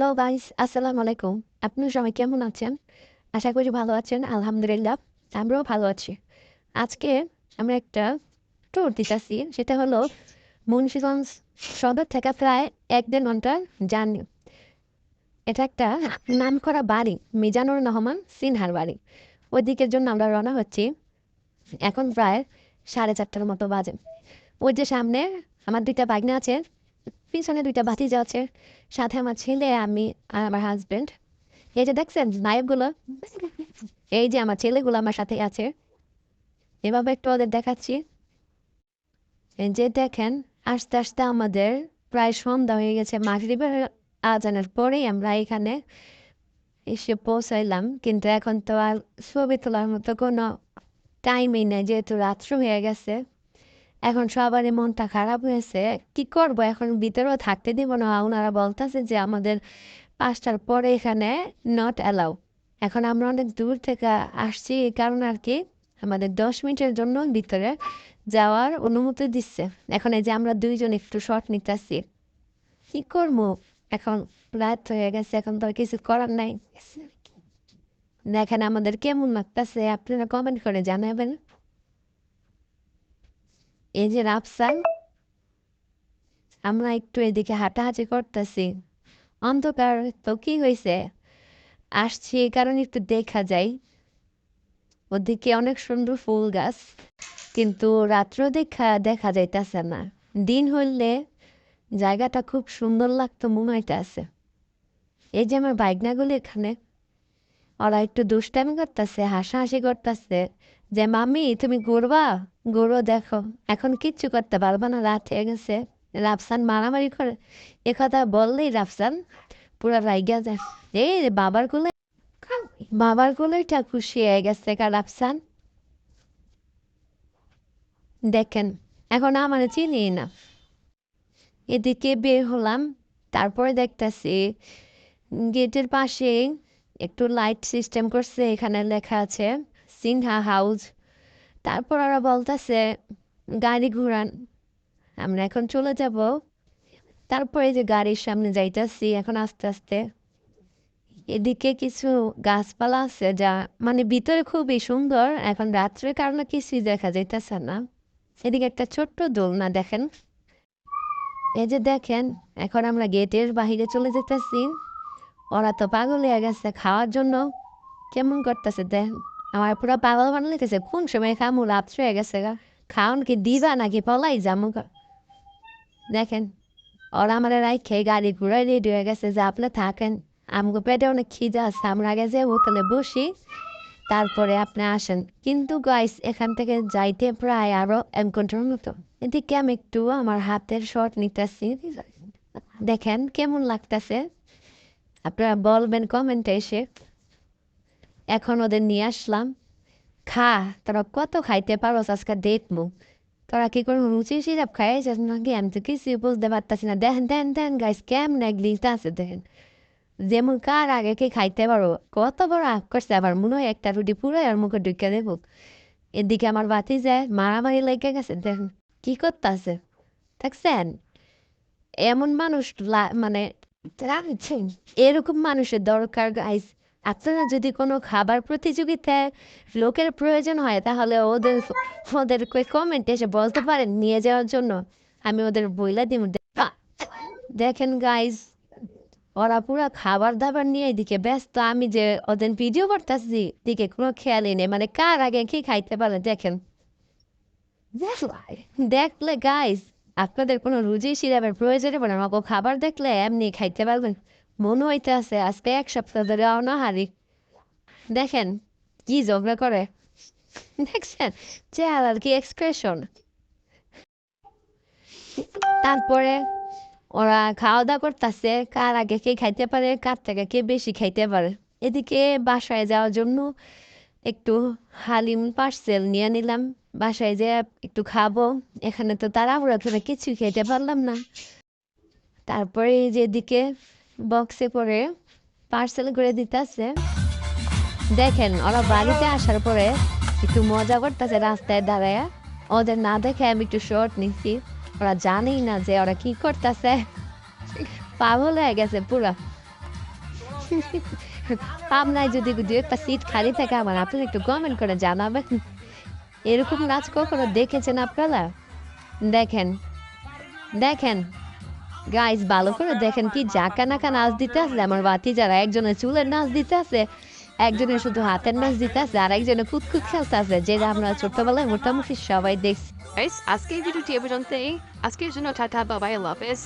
Hello guys আসসালামু আলাইকুম আপনি সবাই কেমন আছেন আশা করি ভালো আছেন আলহামদুলিল্লাহ আমরাও ভালো আছি আজকে আমরা একটা ট্যুর দিতেছি সেটা হলো মুন্সিগঞ্জ সদর থেকে প্রায় এক দেড় ঘণ্টার জার্নি এটা একটা নাম করা বাড়ি মিজানুর রহমান সিনহার বাড়ি ওই দিকের জন্য আমরা রওনা হচ্ছি এখন প্রায় সাড়ে চারটার মতো বাজে। ওই যে সামনে আমার দুইটা বাগনা আছে পিছনে দুইটা ভাতিজা আছে, সাথে আমার ছেলে, আমি আর আমার হাজবেন্ড এই যে দেখছেন নায়কগুলো? এই যে আমার ছেলেগুলো আমার সাথে আছে। এভাবে একটু ওদের দেখাচ্ছি। যে দেখেন, আস্তে আস্তে আমাদের প্রায় সন্ধ্যা হয়ে গেছে। মাগরিবের আজানের পরেই আমরা এখানে এসে পৌঁছাইলাম। কিন্তু এখন তো আর ছবি তোলার মতো কোনো টাইমই নেই, যেহেতু রাত্র হয়ে গেছে। এখন সবারই মনটা খারাপ হয়েছে। কি করব? এখন ভিতরেও থাকতে দিব না। ওনারা বলতেছে যে আমাদের পাঁচটার পরে এখানে নট অ্যালাউ এখন আমরা অনেক দূর থেকে আসছি এই কারণে আর কি আমাদের দশ মিনিটের জন্য ভিতরে যাওয়ার অনুমতি দিচ্ছে। এখন এই যে আমরা দুইজন একটু শর্ট নিতেছি। কি করব? এখন রাত হয়ে গেছে, এখন তো কিছু করার নাই। দেখেন আমাদের কেমন লাগতেছে। আপনারা কমেন্ট করে জানাবেন। এই যে রাফসান, আমরা একটু এদিকে হাঁটাহাঁটি করতেছি। অন্ধকার তো কি হয়েছে আসছি এই কারণে একটু দেখা যায় ওদিকে অনেক সুন্দর ফুল গাছ, কিন্তু রাত্র দেখা দেখা যাইতেছে না। দিন হইলে জায়গাটা খুব সুন্দর লাগতো মনে হইতেছে। এই যে আমার বাইকনাগুলি এখানে, ওরা একটু দুষ্টামি করতেছে, হাসাহাসি করতেছে। যে মামি তুমি ঘুরবা ঘুরো দেখো। এখন কিচ্ছু করতে পারবা না, রাত হয়ে গেছে। রাফসান মারামারি করে। এ কথা বললেই রাফসান পুরো রাইগা যায়। এই বাবার কোলে বাবার কোলেটা খুশি হয়ে গেছে রাফসান। দেখেন, এখন আমার চিনি না। এদিকে বের হলাম, তারপরে দেখতেছি গেটের পাশে একটু লাইট সিস্টেম করছে, এখানে লেখা আছে সিনহা হাউস তারপর ওরা বলতেছে, গাড়ি ঘুরান, আমরা এখন চলে যাব। তারপরে যে গাড়ির সামনে যাইতেছি, এখন আস্তে আস্তে। এদিকে কিছু গাছপালা আছে যা মানে ভিতরে খুবই সুন্দর, এখন রাত্রের কারণে কিছুই দেখা যাইতেছে না। এদিকে একটা ছোট্ট দোলনা দেখেন। এই যে দেখেন, এখন আমরা গেটের বাহিরে চলে যেতেছি ওরা তো পাগল হয়ে গেছে খাওয়ার জন্য। কেমন করতেছে দেখেন আমার পুরো পাগল বানাইতেছে কোন সময় খামু রাত্র হয়ে গেছে গা খাওন কি দিবা নাকি পলাই যামু দেখেন ওরা আমার রাইখে গাড়ি ঘুরাই রেডি হয়ে গেছে যে আপনি থাকেন আমগো পেটে অনেক খিদে আছে আমরা আগে যে হোটেলে বসি তারপরে আপনি আসেন কিন্তু গাইস এখান থেকে যাইতে প্রায় আরও এক ঘণ্টার মতো এদিকে আমি একটু আমার হাতের শর্ট নিতেছি দেখেন কেমন লাগতেছে আপনারা বলবেন কমেন্টে এসে এখন ওদের নিয়ে আসলাম। খা, তোরা কত খাইতে পারো আজকে দেখব। তোরা কি করে রুচি সিরাপ খাইছিস নাকি? আমি তো কিছু বুঝতে পারতাছি না। দেখেন দেন দেন গাইস কেমন এক আছে দেখেন। যেমন কার আগে কে খাইতে পারো? কত বড় আগ করছে। আবার মনে হয় একটা রুটি পুরো আর মুখে ঢুকে দেব। এদিকে আমার বাতি যায় মারামারি লেগে গেছে দেখেন। কি করতেছে? দেখছেন? এমন মানুষ মানে এরকম মানুষের দরকার গাইস আপনারা যদি কোনো খাবার প্রতিযোগিতায় লোকের প্রয়োজন হয়, তাহলে ওদের ওদের কমেন্ট এসে বলতে পারেন নিয়ে যাওয়ার জন্য। আমি ওদের বইলা দিব দেখেন গাইস ওরা পুরো খাবার দাবার নিয়ে এদিকে ব্যস্ত। আমি যে ওদের ভিডিও করতেছি দিকে কোনো খেয়ালই নেই। মানে কার আগে কি খাইতে পারে, দেখেন। দেখলে গাইস আপনাদের কোনো রুজি সিরাপের প্রয়োজনে পড়ে আমাকে খাবার দেখলে এমনি খাইতে পারবেন। মনে হইতে আছে আজকে এক সপ্তাহ ধরে অনাহারি দেখেন, কি ঝগড়া করে। দেখছেন, চেহারার কি এক্সপ্রেশন তারপরে ওরা খাওয়া দাওয়া করতেছে, কার আগে কে খাইতে পারে, কার থেকে কে বেশি খাইতে পারে। এদিকে বাসায় যাওয়ার জন্য একটু হালিম পার্সেল নিয়ে নিলাম। বাসায় যে একটু খাব, এখানে তো তাড়াহুড়া করে কিছুই খেতে পারলাম না। তারপরে এই যে এদিকে বক্সে করে পার্সেল করে দিতেছে। দেখেন, ওরা বাড়িতে আসার পরে একটু মজা করতেছে রাস্তায় দাঁড়ায়। ওদের না দেখে আমি একটু শর্ট নিচ্ছি ওরা জানেই না যে ওরা কি করতেছে। পাগল হয়ে গেছে পুরা। পাবনায় যদি দু একটা সিট খালি থাকে আমার, আপনারা একটু কমেন্ট করে জানাবেন। এরকম নাচ কখনো দেখেছেন আপনারা? দেখেন দেখেন। গাইস ভালো করে দেখেন কি, জাকা নাকা নাচ দিতে আছে আমার বাতি যারা একজনের চুলের নাচ দিতে আছে একজনের শুধু হাতের নাচ দিতে আছে আর একজনের কুতকুত খেলতে আছে যেটা আমরা ছোটবেলায় মোটামুটি সবাই দেখছি। আজকে ভিডিওটি এ পর্যন্তই। আজকের জন্য টাটা, বাবাই হাফেজ।